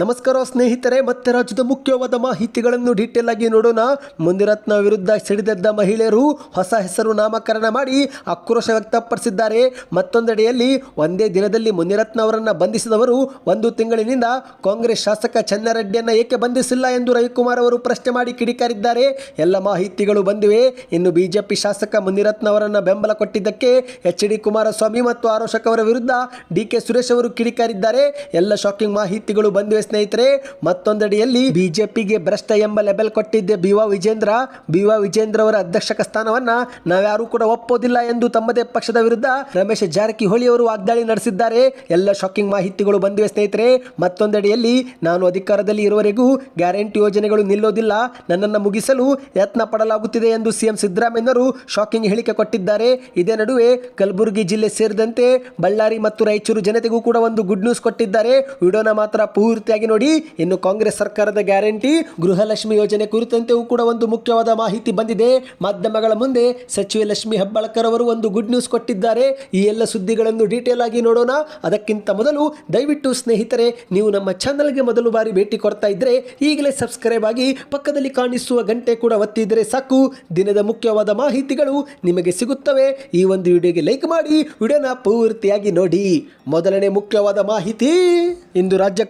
ನಮಸ್ಕಾರ ಸ್ನೇಹಿತರೆ, ಮತ್ತೆ ರಾಜ್ಯದ ಮುಖ್ಯವಾದ ಮಾಹಿತಿಗಳನ್ನು ಡೀಟೇಲ್ ಆಗಿ ನೋಡೋಣ. ಮುನಿರತ್ನ ವಿರುದ್ಧ ಸಿಡಿದೆದ್ದ ಮಹಿಳೆಯರು ಹೊಸ ಹೆಸರು ನಾಮಕರಣ ಮಾಡಿ ಆಕ್ರೋಶ ವ್ಯಕ್ತಪಡಿಸಿದ್ದಾರೆ. ಮತ್ತೊಂದೆಡೆಯಲ್ಲಿ ಒಂದೇ ದಿನದಲ್ಲಿ ಮುನಿರತ್ನ ಅವರನ್ನು ಬಂಧಿಸಿದವರು ಒಂದು ತಿಂಗಳಿನಿಂದ ಕಾಂಗ್ರೆಸ್ ಶಾಸಕ ಚೆನ್ನರೆಡ್ಡಿಯನ್ನ ಏಕೆ ಬಂಧಿಸಿಲ್ಲ ಎಂದು ರವಿಕುಮಾರ್ ಅವರು ಪ್ರಶ್ನೆ ಮಾಡಿ ಕಿಡಿಕಾರಿದ್ದಾರೆ. ಎಲ್ಲ ಮಾಹಿತಿಗಳು ಬಂದಿವೆ. ಇನ್ನು ಬಿಜೆಪಿ ಶಾಸಕ ಮುನಿರತ್ನ ಅವರನ್ನ ಬೆಂಬಲ ಕೊಟ್ಟಿದ್ದಕ್ಕೆ ಎಚ್ ಡಿ ಕುಮಾರಸ್ವಾಮಿ ಮತ್ತು ಆರೋಶಕ್ ಅವರ ವಿರುದ್ಧ ಡಿ ಕೆ ಸುರೇಶ್ ಅವರು ಕಿಡಿಕಾರಿದ್ದಾರೆ. ಎಲ್ಲ ಶಾಕಿಂಗ್ ಮಾಹಿತಿಗಳು ಬಂದಿವೆ ಸ್ನೇಹಿತರೆ, ಮತ್ತೊಂದಡಿಯಲ್ಲಿ ಬಿಜೆಪಿಗೆ ಭ್ರಷ್ಟ ಎಂಬ ಲೆಬೆಲ್ ಕೊಟ್ಟಿದ್ದೆ ಬಿವಾ ವಿಜೇಂದ್ರ. ಬಿವಾ ವಿಜೇಂದ್ರ ಅವರ ಅಧ್ಯಕ್ಷಕ ಸ್ಥಾನವನ್ನ ನಾವ್ಯಾರೂ ಕೂಡ ಒಪ್ಪೋದಿಲ್ಲ ಎಂದು ತಮ್ಮದೇ ಪಕ್ಷದ ವಿರುದ್ಧ ರಮೇಶ್ ಜಾರಕಿಹೊಳಿ ಅವರು ವಾಗ್ದಾಳಿ ನಡೆಸಿದ್ದಾರೆ. ಎಲ್ಲ ಶಾಕಿಂಗ್ ಮಾಹಿತಿಗಳು ಬಂದಿವೆ ಸ್ನೇಹಿತರೆ. ಮತ್ತೊಂದೆಡೆಯಲ್ಲಿ ನಾನು ಅಧಿಕಾರದಲ್ಲಿ ಇರುವವರೆಗೂ ಗ್ಯಾರಂಟಿ ಯೋಜನೆಗಳು ನಿಲ್ಲೋದಿಲ್ಲ. ನನ್ನನ್ನು ಮುಗಿಸಲು ಯತ್ನ ಪಡಲಾಗುತ್ತಿದೆ ಎಂದು ಸಿಎಂ ಸಿದ್ದರಾಮಯ್ಯರು ಶಾಕಿಂಗ್ ಹೇಳಿಕೆ ಕೊಟ್ಟಿದ್ದಾರೆ. ಇದೇ ನಡುವೆ ಕಲಬುರಗಿ ಜಿಲ್ಲೆ ಸೇರಿದಂತೆ ಬಳ್ಳಾರಿ ಮತ್ತು ರಾಯಚೂರು ಜನತೆಗೂ ಕೂಡ ಒಂದು ಗುಡ್ ನ್ಯೂಸ್ ಕೊಟ್ಟಿದ್ದಾರೆ. ವಿಡಿಯೋನ ಮಾತ್ರ ಪೂರ್ತಿಯಾಗಿ ನೋಡಿ, ಇನ್ನು ಕಾಂಗ್ರೆಸ್ ಸರ್ಕಾರದ ಗ್ಯಾರಂಟಿ, ಗೃಹಲಕ್ಷ್ಮಿ ಯೋಜನೆ ಕುರಿತಂತೆಯೂ ಕೂಡ ಒಂದು ಮುಖ್ಯವಾದ ಮಾಹಿತಿ ಬಂದಿದೆ. ಮಾಧ್ಯಮಗಳ ಮುಂದೆ ಸಚಿವೆ ಲಕ್ಷ್ಮಿ ಹೆಬ್ಬಾಳ್ಕರ್ ಅವರು ಒಂದು ಗುಡ್ ನ್ಯೂಸ್ ಕೊಟ್ಟಿದ್ದಾರೆ. ಈ ಎಲ್ಲ ಸುದ್ದಿಗಳನ್ನು ಡೀಟೇಲ್ ಆಗಿ ನೋಡೋಣ. ಅದಕ್ಕಿಂತ ಮೊದಲು ದಯವಿಟ್ಟು ಸ್ನೇಹಿತರೆ, ನೀವು ನಮ್ಮ ಚಾನಲ್ಗೆ ಮೊದಲು ಬಾರಿ ಭೇಟಿ ಕೊಡ್ತಾ ಇದ್ರೆ ಈಗಲೇ ಸಬ್ಸ್ಕ್ರೈಬ್ ಆಗಿ ಪಕ್ಕದಲ್ಲಿ ಕಾಣಿಸುವ ಗಂಟೆ ಕೂಡ ಒತ್ತಿದರೆ ಸಾಕು. ದಿನದ ಮುಖ್ಯವಾದ ಮಾಹಿತಿಗಳು ನಿಮಗೆ ಸಿಗುತ್ತವೆ. ಈ ಒಂದು ವಿಡಿಯೋಗೆ ಲೈಕ್ ಮಾಡಿ, ವಿಡಿಯೋನ ಪೂರ್ತಿಯಾಗಿ ನೋಡಿ. ಮೊದಲನೇ ಮುಖ್ಯವಾದ ಮಾಹಿತಿ, ಇಂದು ರಾಜ್ಯ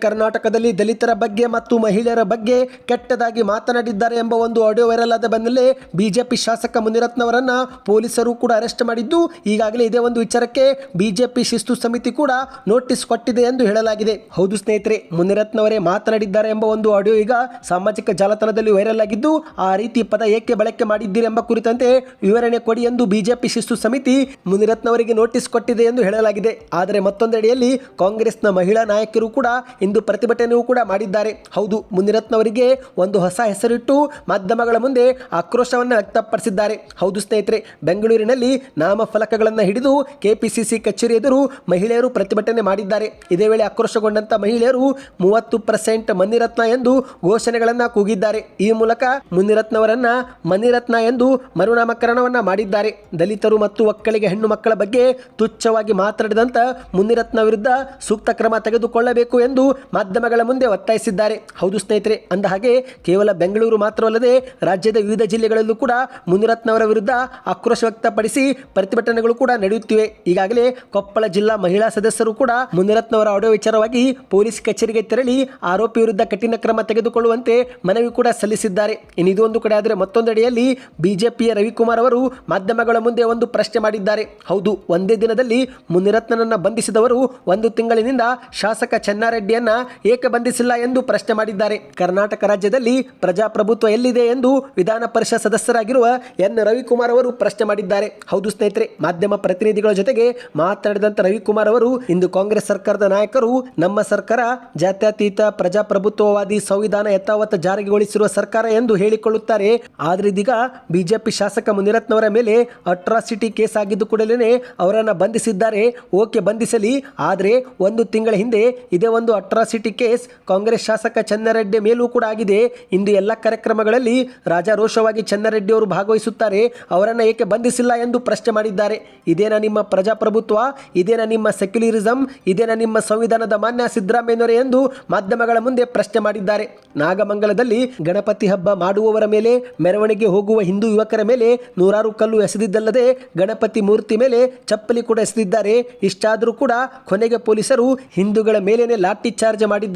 ಕರ್ನಾಟಕದಲ್ಲಿ ದಲಿತರ ಬಗ್ಗೆ ಮತ್ತು ಮಹಿಳೆಯರ ಬಗ್ಗೆ ಕೆಟ್ಟದಾಗಿ ಮಾತನಾಡಿದ್ದಾರೆ ಎಂಬ ಒಂದು ಆಡಿಯೋ ವೈರಲ್ ಆದ ಬೆನ್ನಲ್ಲೇ ಬಿಜೆಪಿ ಶಾಸಕ ಮುನಿರತ್ನವರನ್ನ ಪೊಲೀಸರು ಕೂಡ ಅರೆಸ್ಟ್ ಮಾಡಿದ್ದು, ಈಗಾಗಲೇ ಇದೇ ಒಂದು ವಿಚಾರಕ್ಕೆ ಬಿಜೆಪಿ ಶಿಸ್ತು ಸಮಿತಿ ಕೂಡ ನೋಟಿಸ್ ಕೊಟ್ಟಿದೆ ಎಂದು ಹೇಳಲಾಗಿದೆ. ಹೌದು ಸ್ನೇಹಿತರೆ, ಮುನಿರತ್ನವರೇ ಮಾತನಾಡಿದ್ದಾರೆ ಎಂಬ ಒಂದು ಆಡಿಯೋ ಈಗ ಸಾಮಾಜಿಕ ಜಾಲತಾಣದಲ್ಲಿ ವೈರಲ್ ಆಗಿದ್ದು, ಆ ರೀತಿ ಪದ ಏಕೆ ಬಳಕೆ ಮಾಡಿದ್ದೀರಿ ಎಂಬ ಕುರಿತಂತೆ ವಿವರಣೆ ಕೊಡಿ ಎಂದು ಬಿಜೆಪಿ ಶಿಸ್ತು ಸಮಿತಿ ಮುನಿರತ್ನವರಿಗೆ ನೋಟಿಸ್ ಕೊಟ್ಟಿದೆ ಎಂದು ಹೇಳಲಾಗಿದೆ. ಆದರೆ ಮತ್ತೊಂದೆಡೆಯಲ್ಲಿ ಕಾಂಗ್ರೆಸ್ನ ಮಹಿಳಾ ನಾಯಕರು ಕೂಡ ಇಂದು ಪ್ರತಿಭಟನೆಯೂ ಕೂಡ ಮಾಡಿದ್ದಾರೆ. ಹೌದು, ಮುನಿರತ್ನವರಿಗೆ ಒಂದು ಹೊಸ ಹೆಸರಿಟ್ಟು ಮಾಧ್ಯಮಗಳ ಮುಂದೆ ಆಕ್ರೋಶವನ್ನು ವ್ಯಕ್ತಪಡಿಸಿದ್ದಾರೆ. ಹೌದು ಸ್ನೇಹಿತರೆ, ಬೆಂಗಳೂರಿನಲ್ಲಿ ನಾಮಫಲಕಗಳನ್ನು ಹಿಡಿದು ಕೆಪಿಸಿಸಿ ಕಚೇರಿ ಎದುರು ಮಹಿಳೆಯರು ಪ್ರತಿಭಟನೆ ಮಾಡಿದ್ದಾರೆ. ಇದೇ ವೇಳೆ ಆಕ್ರೋಶಗೊಂಡಂತ ಮಹಿಳೆಯರು ಮೂವತ್ತು ಪರ್ಸೆಂಟ್ ಮನಿರತ್ನ ಎಂದು ಘೋಷಣೆಗಳನ್ನು ಕೂಗಿದ್ದಾರೆ. ಈ ಮೂಲಕ ಮುನಿರತ್ನವರನ್ನ ಮನಿರತ್ನ ಎಂದು ಮರುನಾಮಕರಣವನ್ನ ಮಾಡಿದ್ದಾರೆ. ದಲಿತರು ಮತ್ತು ಒಕ್ಕಳಿಗೆ ಹೆಣ್ಣು ಮಕ್ಕಳ ಬಗ್ಗೆ ತುಚ್ಛವಾಗಿ ಮಾತನಾಡಿದಂತ ಮುನಿರತ್ನ ವಿರುದ್ಧ ಸೂಕ್ತ ಕ್ರಮ ತೆಗೆದುಕೊಳ್ಳಬೇಕು ಎಂದು ಮಾಧ್ಯಮಗಳ ಮುಂದೆ ಒತ್ತಾಯಿಸಿದ್ದಾರೆ. ಹೌದು ಸ್ನೇಹಿತರೆ, ಅಂದ ಹಾಗೆ ಕೇವಲ ಬೆಂಗಳೂರು ಮಾತ್ರವಲ್ಲದೆ ರಾಜ್ಯದ ವಿವಿಧ ಜಿಲ್ಲೆಗಳಲ್ಲೂ ಕೂಡ ಮುನಿರತ್ನವರ ವಿರುದ್ಧ ಆಕ್ರೋಶ ವ್ಯಕ್ತಪಡಿಸಿ ಪ್ರತಿಭಟನೆಗಳು ಕೂಡ ನಡೆಯುತ್ತಿವೆ. ಈಗಾಗಲೇ ಕೊಪ್ಪಳ ಜಿಲ್ಲಾ ಮಹಿಳಾ ಸದಸ್ಯರು ಕೂಡ ಮುನಿರತ್ನವರ ಆಡಿಯೋ ವಿಚಾರವಾಗಿ ಪೊಲೀಸ್ ಕಚೇರಿಗೆ ತೆರಳಿ ಆರೋಪಿ ವಿರುದ್ಧ ಕಠಿಣ ಕ್ರಮ ತೆಗೆದುಕೊಳ್ಳುವಂತೆ ಮನವಿ ಕೂಡ ಸಲ್ಲಿಸಿದ್ದಾರೆ. ಇನ್ನಿದೊಂದು ಕಡೆ ಆದರೆ ಮತ್ತೊಂದೆಡೆಯಲ್ಲಿ ಬಿಜೆಪಿಯ ರವಿಕುಮಾರ್ ಅವರು ಮಾಧ್ಯಮಗಳ ಮುಂದೆ ಒಂದು ಪ್ರಶ್ನೆ ಮಾಡಿದ್ದಾರೆ. ಹೌದು, ಒಂದೇ ದಿನದಲ್ಲಿ ಮುನಿರತ್ನನನ್ನು ಬಂಧಿಸಿದವರು ಒಂದು ತಿಂಗಳಿನಿಂದ ಶಾಸಕ ಚೆನ್ನಾರೆಡ್ಡಿಯನ್ನ ಏಕೆ ಬಂಧಿಸಿಲ್ಲ ಎಂದು ಪ್ರಶ್ನೆ ಮಾಡಿದ್ದಾರೆ. ಕರ್ನಾಟಕ ರಾಜ್ಯದಲ್ಲಿ ಪ್ರಜಾಪ್ರಭುತ್ವ ಎಲ್ಲಿದೆ ಎಂದು ವಿಧಾನ ಪರಿಷತ್ ಸದಸ್ಯರಾಗಿರುವ ಎನ್. ರವಿಕುಮಾರ್ ಅವರು ಪ್ರಶ್ನೆ ಮಾಡಿದ್ದಾರೆ. ಹೌದು ಸ್ನೇಹಿತರೆ, ಮಾಧ್ಯಮ ಪ್ರತಿನಿಧಿಗಳ ಜೊತೆಗೆ ಮಾತನಾಡಿದಂತ ರವಿಕುಮಾರ್ ಅವರು, ಇಂದು ಕಾಂಗ್ರೆಸ್ ಸರ್ಕಾರದ ನಾಯಕರು ನಮ್ಮ ಸರ್ಕಾರ ಜಾತ್ಯತೀತ ಪ್ರಜಾಪ್ರಭುತ್ವವಾದಿ ಸಂವಿಧಾನ ಯಥಾವತ್ತ ಜಾರಿಗೊಳಿಸಿರುವ ಸರ್ಕಾರ ಎಂದು ಹೇಳಿಕೊಳ್ಳುತ್ತಾರೆ. ಆದ್ರೆ ಇದೀಗ ಬಿಜೆಪಿ ಶಾಸಕ ಮುನಿರತ್ನವರ ಮೇಲೆ ಅಟ್ರಾಸಿಟಿ ಕೇಸ್ ಆಗಿದ್ದು ಕೂಡಲೇ ಅವರನ್ನು ಬಂಧಿಸಿದ್ದಾರೆ. ಓಕೆ, ಬಂಧಿಸಲಿ. ಆದರೆ ಒಂದು ತಿಂಗಳ ಹಿಂದೆ ಇದೇ ಒಂದು ಅಟ್ರಾಸಿಟಿ ಕೇಸ್ ಕಾಂಗ್ರೆಸ್ ಶಾಸಕ ಚನ್ನರೆಡ್ಡಿ ಮೇಲೂ ಕೂಡ ಆಗಿದೆ. ಇಂದು ಎಲ್ಲ ಕಾರ್ಯಕ್ರಮಗಳಲ್ಲಿ ರಾಜಾರೋಷವಾಗಿ ಚನ್ನರೆಡ್ಡಿ ಅವರು ಭಾಗವಹಿಸುತ್ತಾರೆ. ಅವರನ್ನು ಏಕೆ ಬಂಧಿಸಿಲ್ಲ ಎಂದು ಪ್ರಶ್ನೆ ಮಾಡಿದ್ದಾರೆ. ಇದೇನ ನಿಮ್ಮ ಪ್ರಜಾಪ್ರಭುತ್ವ? ಇದೇನ ನಿಮ್ಮ ಸೆಕ್ಯುಲರಿಸಂ? ಇದೇನ ನಿಮ್ಮ ಸಂವಿಧಾನದ ಮಾನ್ಯ ಸಿದ್ದರಾಮಯ್ಯನವರೇ ಎಂದು ಮಾಧ್ಯಮಗಳ ಮುಂದೆ ಪ್ರಶ್ನೆ ಮಾಡಿದ್ದಾರೆ. ನಾಗಮಂಗಲದಲ್ಲಿ ಗಣಪತಿ ಹಬ್ಬ ಮಾಡುವವರ ಮೇಲೆ, ಮೆರವಣಿಗೆ ಹೋಗುವ ಹಿಂದೂ ಯುವಕರ ಮೇಲೆ ನೂರಾರು ಕಲ್ಲು ಎಸೆದಿದ್ದಲ್ಲದೆ ಗಣಪತಿ ಮೂರ್ತಿ ಮೇಲೆ ಚಪ್ಪಲಿ ಕೂಡ ಎಸೆದಿದ್ದಾರೆ. ಇಷ್ಟಾದರೂ ಕೂಡ ಕೊನೆಗೆ ಪೊಲೀಸರು ಹಿಂದೂಗಳ ಮೇಲೇನೆ ಲಾಠಿ ಚಾರ್ಜ್ ಮಾಡಿದ್ದಾರೆ.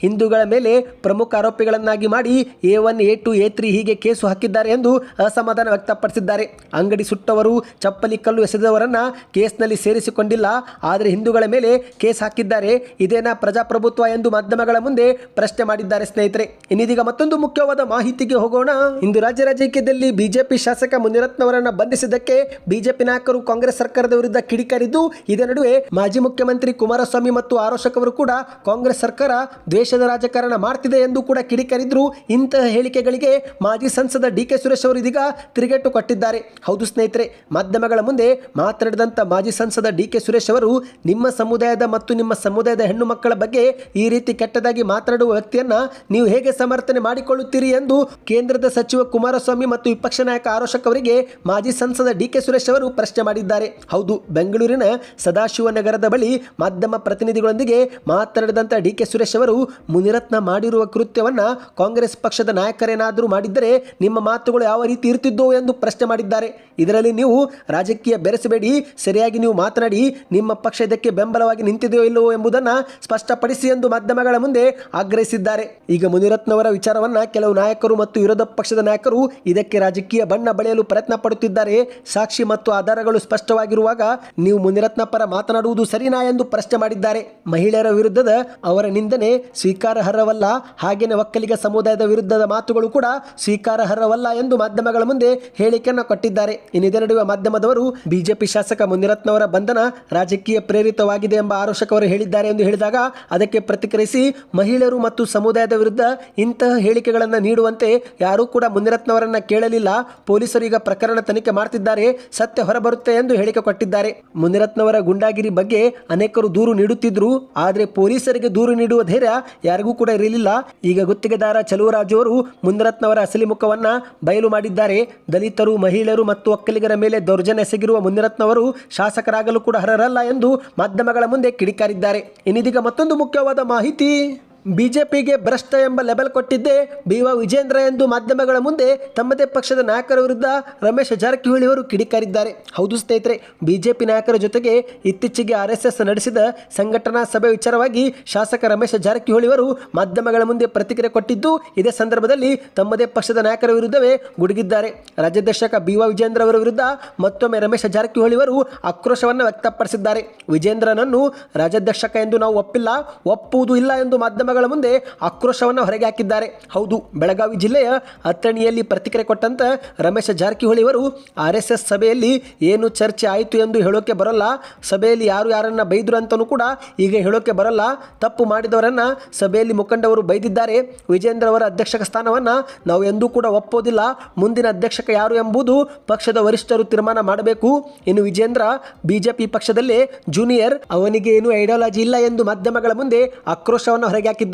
ಹಿಂದೂಗಳ ಮೇಲೆ ಪ್ರಮುಖ ಆರೋಪಿಗಳನ್ನಾಗಿ ಮಾಡಿ A one, A two, A three ಹೀಗೆ ಕೇಸು ಹಾಕಿದ್ದಾರೆ ಎಂದು ಅಸಮಾಧಾನ ವ್ಯಕ್ತಪಡಿಸಿದ್ದಾರೆ. ಅಂಗಡಿ ಸುಟ್ಟವರು, ಚಪ್ಪಲಿ ಕಲ್ಲು ಎಸೆದವರನ್ನ ಕೇಸ್ನಲ್ಲಿ ಸೇರಿಸಿಕೊಂಡಿಲ್ಲ. ಆದರೆ ಹಿಂದೂಗಳ ಮೇಲೆ ಕೇಸ್ ಹಾಕಿದ್ದಾರೆ. ಇದೇನ ಪ್ರಜಾಪ್ರಭುತ್ವ ಎಂದು ಮಾಧ್ಯಮಗಳ ಮುಂದೆ ಪ್ರಶ್ನೆ ಮಾಡಿದ್ದಾರೆ ಸ್ನೇಹಿತರೆ. ಇನ್ನಿದೀಗ ಮತ್ತೊಂದು ಮುಖ್ಯವಾದ ಮಾಹಿತಿಗೆ ಹೋಗೋಣ. ಇಂದು ರಾಜ್ಯ ರಾಜಕೀಯದಲ್ಲಿ ಬಿಜೆಪಿ ಶಾಸಕ ಮುನಿರತ್ನವರನ್ನ ಬಂಧಿಸಿದ್ದಕ್ಕೆ ಬಿಜೆಪಿ ನಾಯಕರು ಕಾಂಗ್ರೆಸ್ ಸರ್ಕಾರದ ವಿರುದ್ಧ ಕಿಡಿಕಾರಿದ್ದು, ಇದೇ ನಡುವೆ ಮಾಜಿ ಮುಖ್ಯಮಂತ್ರಿ ಕುಮಾರಸ್ವಾಮಿ ಮತ್ತು ಆರೋಶಕ್ ಅವರು ಕೂಡ ಕಾಂಗ್ರೆಸ್ ಸರ್ಕಾರ ದ್ವೇಷದ ರಾಜಕಾರಣ ಮಾಡ್ತಿದೆ ಎಂದು ಕೂಡ ಕಿಡಿಕರಿದ್ರು ಇಂತಹ ಹೇಳಿಕೆಗಳಿಗೆ ಮಾಜಿ ಸಂಸದ ಡಿ ಕೆ ಸುರೇಶ್ ಅವರು ಇದೀಗ ತಿರುಗೇಟು ಕೊಟ್ಟಿದ್ದಾರೆ. ಹೌದು ಸ್ನೇಹಿತರೆ, ಮಾಧ್ಯಮಗಳ ಮುಂದೆ ಮಾತನಾಡಿದಂಥ ಮಾಜಿ ಸಂಸದ ಡಿ ಕೆ ಸುರೇಶ್ ಅವರು ನಿಮ್ಮ ಸಮುದಾಯದ ಮತ್ತು ನಿಮ್ಮ ಸಮುದಾಯದ ಹೆಣ್ಣು ಮಕ್ಕಳ ಬಗ್ಗೆ ಈ ರೀತಿ ಕೆಟ್ಟದಾಗಿ ಮಾತನಾಡುವ ವ್ಯಕ್ತಿಯನ್ನ ನೀವು ಹೇಗೆ ಸಮರ್ಥನೆ ಮಾಡಿಕೊಳ್ಳುತ್ತೀರಿ ಎಂದು ಕೇಂದ್ರದ ಸಚಿವ ಕುಮಾರಸ್ವಾಮಿ ಮತ್ತು ವಿಪಕ್ಷ ನಾಯಕ ಆರೋಶಕ್ ಅವರಿಗೆ ಮಾಜಿ ಸಂಸದ ಡಿ ಕೆ ಸುರೇಶ್ ಅವರು ಪ್ರಶ್ನೆ ಮಾಡಿದ್ದಾರೆ. ಹೌದು, ಬೆಂಗಳೂರಿನ ಸದಾಶಿವನಗರದ ಬಳಿ ಮಾಧ್ಯಮ ಪ್ರತಿನಿಧಿಗಳೊಂದಿಗೆ ಮಾತನಾಡಿದಂಥ ಡಿ ಕೆ ಸುರೇಶ್ ಸುರೇಶ್ ಅವರು ಮುನಿರತ್ನ ಮಾಡಿರುವ ಕೃತ್ಯವನ್ನ ಕಾಂಗ್ರೆಸ್ ಪಕ್ಷದ ನಾಯಕರೇನಾದರೂ ಮಾಡಿದ್ದರೆ ನಿಮ್ಮ ಮಾತುಗಳು ಯಾವ ರೀತಿ ಇರ್ತಿದ್ದೋ ಎಂದು ಪ್ರಶ್ನೆ ಮಾಡಿದ್ದಾರೆ. ಇದರಲ್ಲಿ ನೀವು ರಾಜಕೀಯ ಬೆರೆಸಬೇಡಿ, ಸರಿಯಾಗಿ ನೀವು ಮಾತನಾಡಿ, ನಿಮ್ಮ ಪಕ್ಷ ಇದಕ್ಕೆ ಬೆಂಬಲವಾಗಿ ನಿಂತಿದೆಯೋ ಇಲ್ಲವೋ ಎಂಬುದನ್ನು ಸ್ಪಷ್ಟಪಡಿಸಿ ಎಂದು ಮಾಧ್ಯಮಗಳ ಮುಂದೆ ಆಗ್ರಹಿಸಿದ್ದಾರೆ. ಈಗ ಮುನಿರತ್ನವರ ವಿಚಾರವನ್ನ ಕೆಲವು ನಾಯಕರು ಮತ್ತು ವಿರೋಧ ಪಕ್ಷದ ನಾಯಕರು ಇದಕ್ಕೆ ರಾಜಕೀಯ ಬಣ್ಣ ಬಳಿಯಲು ಪ್ರಯತ್ನ ಪಡುತ್ತಿದ್ದಾರೆ. ಸಾಕ್ಷಿ ಮತ್ತು ಆಧಾರಗಳು ಸ್ಪಷ್ಟವಾಗಿರುವಾಗ ನೀವು ಮುನಿರತ್ನ ಪರ ಮಾತನಾಡುವುದು ಸರಿನಾ ಎಂದು ಪ್ರಶ್ನೆ ಮಾಡಿದ್ದಾರೆ. ಮಹಿಳೆಯರ ವಿರುದ್ಧದ ಅವರ ನಿಂದನೆ ಸ್ವೀಕಾರಾರ್ಹವಲ್ಲ. ಹಾಗೇನೆ ಒಕ್ಕಲಿಗ ಸಮುದಾಯದ ವಿರುದ್ಧದ ಮಾತುಗಳು ಕೂಡ ಸ್ವೀಕಾರಾರ್ಹವಲ್ಲ ಎಂದು ಮಾಧ್ಯಮಗಳ ಮುಂದೆ ಹೇಳಿಕೆಯನ್ನು ಕೊಟ್ಟಿದ್ದಾರೆ. ಇನ್ನಿದೇ ನಡುವೆ ಮಾಧ್ಯಮದವರು ಬಿಜೆಪಿ ಶಾಸಕ ಮುನಿರತ್ನವರ ಬಂಧನ ರಾಜಕೀಯ ಪ್ರೇರಿತವಾಗಿದೆ ಎಂಬ ಆರೋಷಕವರು ಹೇಳಿದ್ದಾರೆ ಎಂದು ಹೇಳಿದಾಗ ಅದಕ್ಕೆ ಪ್ರತಿಕ್ರಿಯಿಸಿ ಮಹಿಳೆಯರು ಮತ್ತು ಸಮುದಾಯದ ವಿರುದ್ಧ ಇಂತಹ ಹೇಳಿಕೆಗಳನ್ನು ನೀಡುವಂತೆ ಯಾರೂ ಕೂಡ ಮುನಿರತ್ನವರನ್ನ ಕೇಳಲಿಲ್ಲ. ಪೊಲೀಸರು ಈಗ ಪ್ರಕರಣ ತನಿಖೆ ಮಾಡ್ತಿದ್ದಾರೆ. ಸತ್ಯ ಹೊರಬರುತ್ತೆ ಎಂದು ಹೇಳಿಕೆ ಕೊಟ್ಟಿದ್ದಾರೆ. ಮುನಿರತ್ನವರ ಗುಂಡಾಗಿರಿ ಬಗ್ಗೆ ಅನೇಕರು ದೂರು ನೀಡುತ್ತಿದ್ರು. ಆದರೆ ಪೊಲೀಸರಿಗೆ ದೂರು ನೀಡುವ ಧೈರ್ಯ ಯಾರಿಗೂ ಕೂಡ ಇರಲಿಲ್ಲ. ಈಗ ಗುತ್ತಿಗೆದಾರ ಚಲುವರಾಜು ಅವರು ಮುನಿರತ್ನವರ ಅಸಲಿ ಮುಖವನ್ನ ಬಯಲು ಮಾಡಿದ್ದಾರೆ. ದಲಿತರು, ಮಹಿಳೆಯರು ಮತ್ತು ಒಕ್ಕಲಿಗರ ಮೇಲೆ ದೌರ್ಜನ್ಯ ಎಸಗಿರುವ ಮುನಿರತ್ನವರು ಶಾಸಕರಾಗಲು ಕೂಡ ಅರ್ಹರಲ್ಲ ಎಂದು ಮಾಧ್ಯಮಗಳ ಮುಂದೆ ಕಿಡಿಕಾರಿದ್ದಾರೆ. ಇನ್ನಿದೀಗ ಮತ್ತೊಂದು ಮುಖ್ಯವಾದ ಮಾಹಿತಿ. ಬಿಜೆಪಿಗೆ ಭ್ರಷ್ಟ ಎಂಬ ಲೆಬಲ್ ಕೊಟ್ಟಿದ್ದೇ ಬಿವ ವಿಜೇಂದ್ರ ಎಂದು ಮಾಧ್ಯಮಗಳ ಮುಂದೆ ತಮ್ಮದೇ ಪಕ್ಷದ ನಾಯಕರ ವಿರುದ್ಧ ರಮೇಶ್ ಜಾರಕಿಹೊಳಿ ಅವರು ಕಿಡಿಕಾರಿದ್ದಾರೆ. ಹೌದು ಸ್ನೇಹಿತರೆ, ಬಿಜೆಪಿ ನಾಯಕರ ಜೊತೆಗೆ ಇತ್ತೀಚೆಗೆ ಆರ್ ನಡೆಸಿದ ಸಂಘಟನಾ ಸಭೆ ವಿಚಾರವಾಗಿ ಶಾಸಕ ರಮೇಶ್ ಜಾರಕಿಹೊಳಿ ಅವರು ಮಾಧ್ಯಮಗಳ ಮುಂದೆ ಪ್ರತಿಕ್ರಿಯೆ ಕೊಟ್ಟಿದ್ದು, ಇದೇ ಸಂದರ್ಭದಲ್ಲಿ ತಮ್ಮದೇ ಪಕ್ಷದ ನಾಯಕರ ವಿರುದ್ಧವೇ ಗುಡುಗಿದ್ದಾರೆ. ರಾಜ್ಯಾಧ್ಯಕ್ಷಕ ಬಿವ ವಿಜೇಂದ್ರ ಅವರ ವಿರುದ್ಧ ಮತ್ತೊಮ್ಮೆ ರಮೇಶ್ ಜಾರಕಿಹೊಳಿ ಅವರು ಆಕ್ರೋಶವನ್ನು ವ್ಯಕ್ತಪಡಿಸಿದ್ದಾರೆ. ವಿಜೇಂದ್ರನನ್ನು ರಾಜ್ಯಾಧ್ಯಕ್ಷಕ ಎಂದು ನಾವು ಒಪ್ಪಿಲ್ಲ, ಒಪ್ಪುವುದು ಇಲ್ಲ ಎಂದು ಮಾಧ್ಯಮಗಳ ಮುಂದೆ ಆಕ್ರೋಶವನ್ನು ಹೊರಗೆ ಹಾಕಿದ್ದಾರೆ. ಹೌದು, ಬೆಳಗಾವಿ ಜಿಲ್ಲೆಯ ಅಥಣಿಯಲ್ಲಿ ಪ್ರತಿಕ್ರಿಯೆ ಕೊಟ್ಟಂತ ರಮೇಶ್ ಜಾರಕಿಹೊಳಿ ಅವರು ಆರ್ ಎಸ್ ಸಭೆಯಲ್ಲಿ ಏನು ಚರ್ಚೆ ಆಯಿತು ಎಂದು ಹೇಳೋಕೆ ಬರಲ್ಲ. ಸಭೆಯಲ್ಲಿ ಯಾರು ಯಾರನ್ನ ಬೈದರು ಅಂತಲೂ ಕೂಡ ಈಗ ಹೇಳೋಕೆ ಬರಲ್ಲ. ತಪ್ಪು ಮಾಡಿದವರನ್ನ ಸಭೆಯಲ್ಲಿ ಮುಖಂಡವರು ಬೈದಿದ್ದಾರೆ. ವಿಜೇಂದ್ರ ಅವರ ಅಧ್ಯಕ್ಷಕ ಸ್ಥಾನವನ್ನ ನಾವು ಎಂದೂ ಕೂಡ ಒಪ್ಪೋದಿಲ್ಲ. ಮುಂದಿನ ಅಧ್ಯಕ್ಷಕ ಯಾರು ಎಂಬುದು ಪಕ್ಷದ ವರಿಷ್ಠರು ತೀರ್ಮಾನ ಮಾಡಬೇಕು. ಇನ್ನು ವಿಜೇಂದ್ರ ಬಿಜೆಪಿ ಪಕ್ಷದಲ್ಲೇ ಜೂನಿಯರ್. ಅವನಿಗೆ ಏನು ಐಡಿಯಾಲಜಿ ಇಲ್ಲ ಎಂದು ಮಾಧ್ಯಮಗಳ ಮುಂದೆ ಆಕ್ರೋಶವನ್ನು ಹೊರಗೆ ಹಾಕಿದ್ದಾರೆ.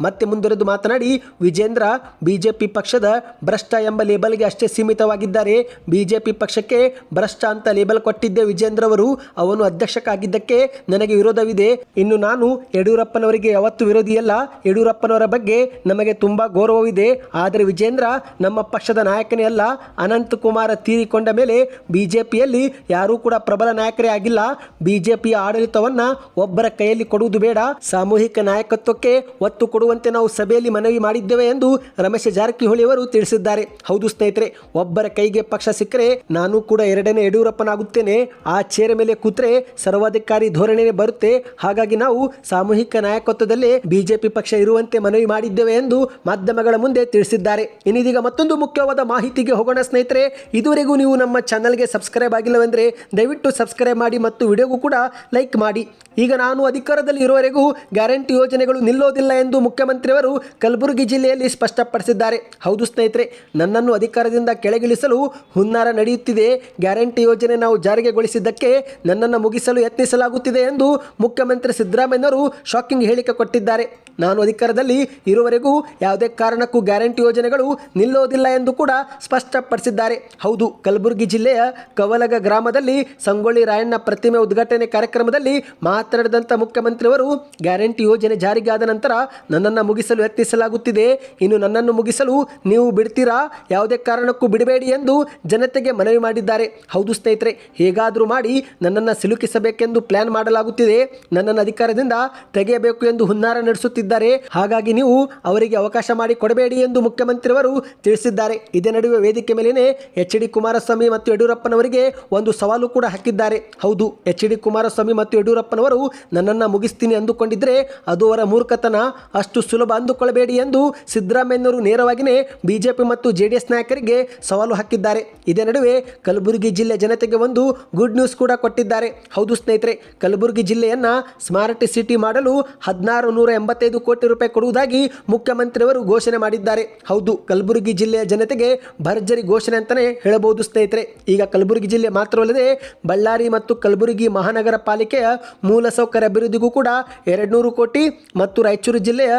ಮತ್ತೆ ಮುಂದುವರೆದು ಮಾತನಾಡಿ, ವಿಜೇಂದ್ರ ಬಿಜೆಪಿ ಪಕ್ಷದ ಭ್ರಷ್ಟ ಎಂಬ ಲೇಬಲ್ಗೆ ಅಷ್ಟೇ ಸೀಮಿತವಾಗಿದ್ದಾರೆ. ಬಿಜೆಪಿ ಪಕ್ಷಕ್ಕೆ ಭ್ರಷ್ಟ ಅಂತ ಲೇಬಲ್ ಕೊಟ್ಟಿದ್ದೆ ವಿಜೇಂದ್ರ ಅವರು ಅವನು ಅಧ್ಯಕ್ಷಕ್ಕಾಗಿದ್ದಕ್ಕೆ ನನಗೆ ವಿರೋಧವಿದೆ. ಇನ್ನು ನಾನು ಯಡಿಯೂರಪ್ಪನವರಿಗೆ ಯಾವತ್ತೂ ವಿರೋಧಿಯಲ್ಲ ಯಡಿಯೂರಪ್ಪನವರ ಬಗ್ಗೆ ನಮಗೆ ತುಂಬಾ ಗೌರವವಿದೆ. ಆದರೆ ವಿಜೇಂದ್ರ ನಮ್ಮ ಪಕ್ಷದ ನಾಯಕನೇ ಅಲ್ಲ. ಅನಂತಕುಮಾರ ತೀರಿಕೊಂಡ ಮೇಲೆ ಬಿಜೆಪಿಯಲ್ಲಿ ಯಾರೂ ಕೂಡ ಪ್ರಬಲ ನಾಯಕರೇ ಆಗಿಲ್ಲ. ಬಿಜೆಪಿಯ ಆಡಳಿತವನ್ನ ಒಬ್ಬರ ಕೈಯಲ್ಲಿ ಕೊಡುವುದು ಬೇಡ. ಸಾಮೂಹಿಕ ನಾಯಕತ್ವಕ್ಕೆ ಒತ್ತು ಕೊಡುವಂತೆ ನಾವು ಸಭೆಯಲ್ಲಿ ಮನವಿ ಮಾಡಿದ್ದೇವೆ ಎಂದು ರಮೇಶ್ ಜಾರಕಿಹೊಳಿ ಅವರು ತಿಳಿಸಿದ್ದಾರೆ. ಹೌದು ಸ್ನೇಹಿತರೆ, ಒಬ್ಬರ ಕೈಗೆ ಪಕ್ಷ ಸಿಕ್ಕರೆ ನಾನು ಕೂಡ ಎರಡನೇ ಯಡಿಯೂರಪ್ಪನಾಗುತ್ತೇನೆ. ಆ ಚೇರ ಮೇಲೆ ಕೂತ್ರೆ ಸರ್ವಾಧಿಕಾರಿ ಧೋರಣೆನೇ ಬರುತ್ತೆ. ಹಾಗಾಗಿ ನಾವು ಸಾಮೂಹಿಕ ನಾಯಕತ್ವದಲ್ಲೇ ಬಿಜೆಪಿ ಪಕ್ಷ ಇರುವಂತೆ ಮನವಿ ಮಾಡಿದ್ದೇವೆ ಎಂದು ಮಾಧ್ಯಮಗಳ ಮುಂದೆ ತಿಳಿಸಿದ್ದಾರೆ. ಇನ್ನಿದೀಗ ಮತ್ತೊಂದು ಮುಖ್ಯವಾದ ಮಾಹಿತಿಗೆ ಹೋಗೋಣ ಸ್ನೇಹಿತರೆ. ಇದುವರೆಗೂ ನೀವು ನಮ್ಮ ಚಾನಲ್ಗೆ ಸಬ್ಸ್ಕ್ರೈಬ್ ಆಗಿಲ್ಲವೆಂದರೆ ದಯವಿಟ್ಟು ಸಬ್ಸ್ಕ್ರೈಬ್ ಮಾಡಿ ಮತ್ತು ವಿಡಿಯೋಗೂ ಕೂಡ ಲೈಕ್ ಮಾಡಿ. ಈಗ ನಾನು ಅಧಿಕಾರದಲ್ಲಿ ಇರುವವರೆಗೂ ಗ್ಯಾರಂಟಿ ಯೋಜನೆಗಳು ನಿಲ್ಲೋದಿಲ್ಲ. ಎಂದು ಮುಖ್ಯಮಂತ್ರಿಯವರು ಕಲಬುರಗಿ ಜಿಲ್ಲೆಯಲ್ಲಿ ಸ್ಪಷ್ಟಪಡಿಸಿದ್ದಾರೆ. ಹೌದು ಸ್ನೇಹಿತರೆ, ನನ್ನನ್ನು ಅಧಿಕಾರದಿಂದ ಕೆಳಗಿಳಿಸಲು ಹುನ್ನಾರ ನಡೆಯುತ್ತಿದೆ. ಗ್ಯಾರಂಟಿ ಯೋಜನೆ ನಾವು ಜಾರಿಗೆಗೊಳಿಸಿದ್ದಕ್ಕೆ ನನ್ನನ್ನು ಮುಗಿಸಲು ಯತ್ನಿಸಲಾಗುತ್ತಿದೆ ಎಂದು ಮುಖ್ಯಮಂತ್ರಿ ಸಿದ್ದರಾಮಯ್ಯವರು ಶಾಕಿಂಗ್ ಹೇಳಿಕೆ ಕೊಟ್ಟಿದ್ದಾರೆ. ನಾನು ಅಧಿಕಾರದಲ್ಲಿ ಇರುವವರೆಗೂ ಯಾವುದೇ ಕಾರಣಕ್ಕೂ ಗ್ಯಾರಂಟಿ ಯೋಜನೆಗಳು ನಿಲ್ಲೋದಿಲ್ಲ ಎಂದು ಕೂಡ ಸ್ಪಷ್ಟಪಡಿಸಿದ್ದಾರೆ. ಹೌದು, ಕಲಬುರಗಿ ಜಿಲ್ಲೆಯ ಕವಲಗ ಗ್ರಾಮದಲ್ಲಿ ಸಂಗೊಳ್ಳಿ ರಾಯಣ್ಣ ಪ್ರತಿಮೆ ಉದ್ಘಾಟನೆ ಕಾರ್ಯಕ್ರಮದಲ್ಲಿ ಮಾತನಾಡಿದಂಥ ಮುಖ್ಯಮಂತ್ರಿಯವರು ಗ್ಯಾರಂಟಿ ಯೋಜನೆ ಜಾರಿಗೆ ನಂತರ ನನ್ನನ್ನು ಮುಗಿಸಲು ಯತ್ನಿಸಲಾಗುತ್ತಿದೆ. ಇನ್ನು ನನ್ನನ್ನು ಮುಗಿಸಲು ನೀವು ಬಿಡ್ತೀರಾ? ಯಾವುದೇ ಕಾರಣಕ್ಕೂ ಬಿಡಬೇಡಿ ಎಂದು ಜನತೆಗೆ ಮನವಿ ಮಾಡಿದ್ದಾರೆ. ಹೌದು ಸ್ನೇಹಿತರೆ, ಹೇಗಾದರೂ ಮಾಡಿ ನನ್ನನ್ನು ಸಿಲುಕಿಸಬೇಕೆಂದು ಪ್ಲಾನ್ ಮಾಡಲಾಗುತ್ತಿದೆ. ನನ್ನನ್ನು ಅಧಿಕಾರದಿಂದ ತೆಗೆಯಬೇಕು ಎಂದು ಹುನ್ನಾರ ನಡೆಸುತ್ತಿದ್ದಾರೆ. ಹಾಗಾಗಿ ನೀವು ಅವರಿಗೆ ಅವಕಾಶ ಮಾಡಿ ಕೊಡಬೇಡಿ ಎಂದು ಮುಖ್ಯಮಂತ್ರಿಯವರು ತಿಳಿಸಿದ್ದಾರೆ. ಇದೇ ನಡುವೆ ವೇದಿಕೆ ಮೇಲೇನೆ ಎಚ್ ಡಿ ಕುಮಾರಸ್ವಾಮಿ ಮತ್ತು ಯಡಿಯೂರಪ್ಪನವರಿಗೆ ಒಂದು ಸವಾಲು ಕೂಡ ಹಾಕಿದ್ದಾರೆ. ಹೌದು, ಎಚ್ ಡಿ ಕುಮಾರಸ್ವಾಮಿ ಮತ್ತು ಯಡಿಯೂರಪ್ಪನವರು ನನ್ನನ್ನು ಮುಗಿಸ್ತೀನಿ ಅಂದುಕೊಂಡಿದ್ರೆ ಅದು ಅವರ ಮೂರ್ಖತನ. ಅಷ್ಟು ಸುಲಭ ಅಂದುಕೊಳ್ಳಬೇಡಿ ಎಂದು ಸಿದ್ದರಾಮಯ್ಯನವರು ನೇರವಾಗಿಯೇ ಬಿಜೆಪಿ ಮತ್ತು ಜೆಡಿಎಸ್ ನಾಯಕರಿಗೆ ಸವಾಲು ಹಾಕಿದ್ದಾರೆ. ಇದೇ ನಡುವೆ ಕಲಬುರಗಿ ಜಿಲ್ಲೆ ಜನತೆಗೆ ಒಂದು ಗುಡ್ ನ್ಯೂಸ್ ಕೂಡ ಕೊಟ್ಟಿದ್ದಾರೆ. ಹೌದು ಸ್ನೇಹಿತರೆ, ಕಲಬುರಗಿ ಜಿಲ್ಲೆಯನ್ನ ಸ್ಮಾರ್ಟ್ ಸಿಟಿ ಮಾಡಲು ಹದಿನಾರು ನೂರ ಎಂಬತ್ತೈದು ಕೋಟಿ ರೂಪಾಯಿ ಕೊಡುವುದಾಗಿ ಮುಖ್ಯಮಂತ್ರಿಯವರು ಘೋಷಣೆ ಮಾಡಿದ್ದಾರೆ. ಹೌದು, ಕಲಬುರಗಿ ಜಿಲ್ಲೆಯ ಜನತೆಗೆ ಭರ್ಜರಿ ಘೋಷಣೆ ಅಂತಾನೆ ಹೇಳಬಹುದು ಸ್ನೇಹಿತರೆ. ಈಗ ಕಲಬುರಗಿ ಜಿಲ್ಲೆ ಮಾತ್ರವಲ್ಲದೆ ಬಳ್ಳಾರಿ ಮತ್ತು ಕಲಬುರಗಿ ಮಹಾನಗರ ಪಾಲಿಕೆಯ ಮೂಲಸೌಕರ್ಯ ಅಭಿವೃದ್ಧಿಗೂ ಕೂಡ ಎರಡು ನೂರು ಕೋಟಿ ಮತ್ತು ರಾಯಚೂರು ರಾಯಚೂರು ಜಿಲ್ಲೆಯ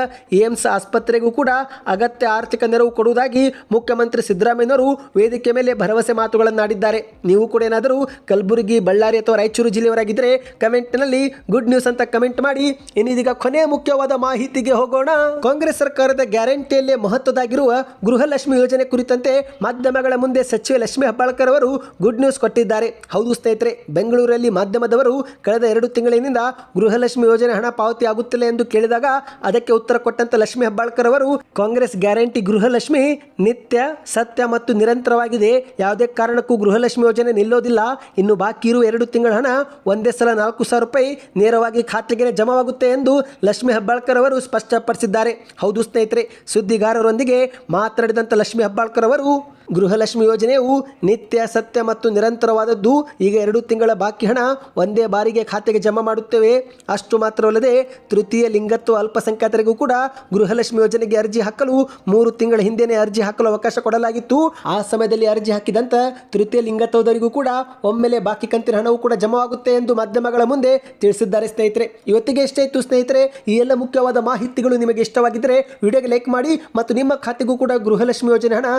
ಏಮ್ಸ್ ಆಸ್ಪತ್ರೆಗೂ ಕೂಡ ಅಗತ್ಯ ಆರ್ಥಿಕ ನೆರವು ಕೊಡುವುದಾಗಿ ಮುಖ್ಯಮಂತ್ರಿ ಸಿದ್ದರಾಮಯ್ಯನವರು ವೇದಿಕೆ ಮೇಲೆ ಭರವಸೆ ಮಾತುಗಳನ್ನಾಡಿದ್ದಾರೆ. ನೀವು ಕೂಡ ಏನಾದರೂ ಕಲಬುರಗಿ, ಬಳ್ಳಾರಿ ಅಥವಾ ರಾಯಚೂರು ಜಿಲ್ಲೆಯವರಾಗಿದ್ದರೆ ಕಮೆಂಟ್ನಲ್ಲಿ ಗುಡ್ ನ್ಯೂಸ್ ಅಂತ ಕಮೆಂಟ್ ಮಾಡಿ. ಇನ್ನಿದೀಗ ಕೊನೆಯ ಮುಖ್ಯವಾದ ಮಾಹಿತಿಗೆ ಹೋಗೋಣ. ಕಾಂಗ್ರೆಸ್ ಸರ್ಕಾರದ ಗ್ಯಾರಂಟಿಯಲ್ಲೇ ಮಹತ್ವದಾಗಿರುವ ಗೃಹಲಕ್ಷ್ಮಿ ಯೋಜನೆ ಕುರಿತಂತೆ ಮಾಧ್ಯಮಗಳ ಮುಂದೆ ಸಚಿವ ಲಕ್ಷ್ಮಿ ಹೆಬ್ಬಾಳ್ಕರ್ ಅವರು ಗುಡ್ ನ್ಯೂಸ್ ಕೊಟ್ಟಿದ್ದಾರೆ. ಹೌದು ಸ್ನೇಹಿತರೆ, ಬೆಂಗಳೂರಲ್ಲಿ ಮಾಧ್ಯಮದವರು ಕಳೆದ ಎರಡು ತಿಂಗಳಿನಿಂದ ಗೃಹಲಕ್ಷ್ಮಿ ಯೋಜನೆ ಹಣ ಪಾವತಿ ಆಗುತ್ತಿಲ್ಲ ಎಂದು ಕೇಳಿದಾಗ ಅದಕ್ಕೆ ಉತ್ತರ ಕೊಟ್ಟಂತ ಲಕ್ಷ್ಮಿ ಹೆಬ್ಬಾಳ್ಕರ್ ಅವರು ಕಾಂಗ್ರೆಸ್ ಗ್ಯಾರಂಟಿ ಗೃಹಲಕ್ಷ್ಮಿ ನಿತ್ಯ, ಸತ್ಯ ಮತ್ತು ನಿರಂತರವಾಗಿದೆ. ಯಾವುದೇ ಕಾರಣಕ್ಕೂ ಗೃಹಲಕ್ಷ್ಮಿ ಯೋಜನೆ ನಿಲ್ಲೋದಿಲ್ಲ. ಇನ್ನು ಬಾಕಿ ಇರುವ ಎರಡು ತಿಂಗಳ ಹಣ ಒಂದೇ ಸಲ ನಾಲ್ಕು ಸಾವಿರ ರೂಪಾಯಿ ನೇರವಾಗಿ ಖಾತೆಗೆ ಜಮಾವಾಗುತ್ತೆ ಎಂದು ಲಕ್ಷ್ಮಿ ಹೆಬ್ಬಾಳ್ಕರ್ ಅವರು ಸ್ಪಷ್ಟಪಡಿಸಿದ್ದಾರೆ. ಹೌದು ಸ್ನೇಹಿತರೆ, ಸುದ್ದಿಗಾರರೊಂದಿಗೆ ಮಾತನಾಡಿದಂಥ ಲಕ್ಷ್ಮಿ ಹೆಬ್ಬಾಳ್ಕರ್ ಅವರು ಗೃಹಲಕ್ಷ್ಮಿ ಯೋಜನೆಯು ನಿತ್ಯ, ಸತ್ಯ ಮತ್ತು ನಿರಂತರವಾದದ್ದು. ಈಗ ಎರಡು ತಿಂಗಳ ಬಾಕಿ ಹಣ ಒಂದೇ ಬಾರಿಗೆ ಖಾತೆಗೆ ಜಮಾ ಮಾಡುತ್ತೇವೆ. ಅಷ್ಟು ಮಾತ್ರವಲ್ಲದೆ ತೃತೀಯ ಲಿಂಗತ್ವ ಅಲ್ಪಸಂಖ್ಯಾತರಿಗೂ ಕೂಡ ಗೃಹಲಕ್ಷ್ಮಿ ಯೋಜನೆಗೆ ಅರ್ಜಿ ಹಾಕಲು ಮೂರು ತಿಂಗಳ ಹಿಂದೆನೇ ಅರ್ಜಿ ಹಾಕಲು ಅವಕಾಶ ಕೊಡಲಾಗಿತ್ತು. ಆ ಸಮಯದಲ್ಲಿ ಅರ್ಜಿ ಹಾಕಿದಂತ ತೃತೀಯ ಲಿಂಗತ್ವದವರಿಗೂ ಕೂಡ ಒಮ್ಮೆಲೆ ಬಾಕಿ ಕಂತಿನ ಹಣವು ಕೂಡ ಜಮಾವಾಗುತ್ತೆ ಎಂದು ಮಾಧ್ಯಮಗಳ ಮುಂದೆ ತಿಳಿಸಿದ್ದಾರೆ ಸ್ನೇಹಿತರೆ. ಇವತ್ತಿಗೆ ಎಷ್ಟೇ ಇತ್ತು ಸ್ನೇಹಿತರೆ. ಈ ಎಲ್ಲ ಮುಖ್ಯವಾದ ಮಾಹಿತಿಗಳು ನಿಮಗೆ ಇಷ್ಟವಾಗಿದ್ದರೆ ವಿಡಿಯೋಗೆ ಲೈಕ್ ಮಾಡಿ ಮತ್ತು ನಿಮ್ಮ ಖಾತೆಗೂ ಕೂಡ ಗೃಹಲಕ್ಷ್ಮಿ ಯೋಜನೆ ಹಣ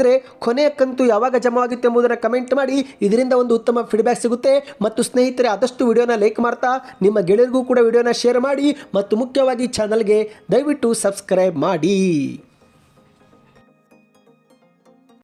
ಜಮಾವಾಗುತ್ತಿದ್ದರೆ ಕೊನೆಯ ಕಂತು ಯಾವಾಗ ಜಮಾವಾಗುತ್ತೆ ಎಂಬುದನ್ನು ಕಮೆಂಟ್ ಮಾಡಿ. ಇದರಿಂದ ಒಂದು ಉತ್ತಮ ಫೀಡ್ಬ್ಯಾಕ್ ಸಿಗುತ್ತೆ. ಮತ್ತು ಸ್ನೇಹಿತರೆ, ಆದಷ್ಟು ವಿಡಿಯೋನ ಲೈಕ್ ಮಾಡ್ತಾ, ನಿಮ್ಮ ಗೆಳೆಯರಿಗೂ ಕೂಡ ವಿಡಿಯೋನ ಶೇರ್ ಮಾಡಿ. ಮತ್ತು ಮುಖ್ಯವಾಗಿ ಚಾನಲ್ಗೆ ದಯವಿಟ್ಟು ಸಬ್ಸ್ಕ್ರೈಬ್ ಮಾಡಿ.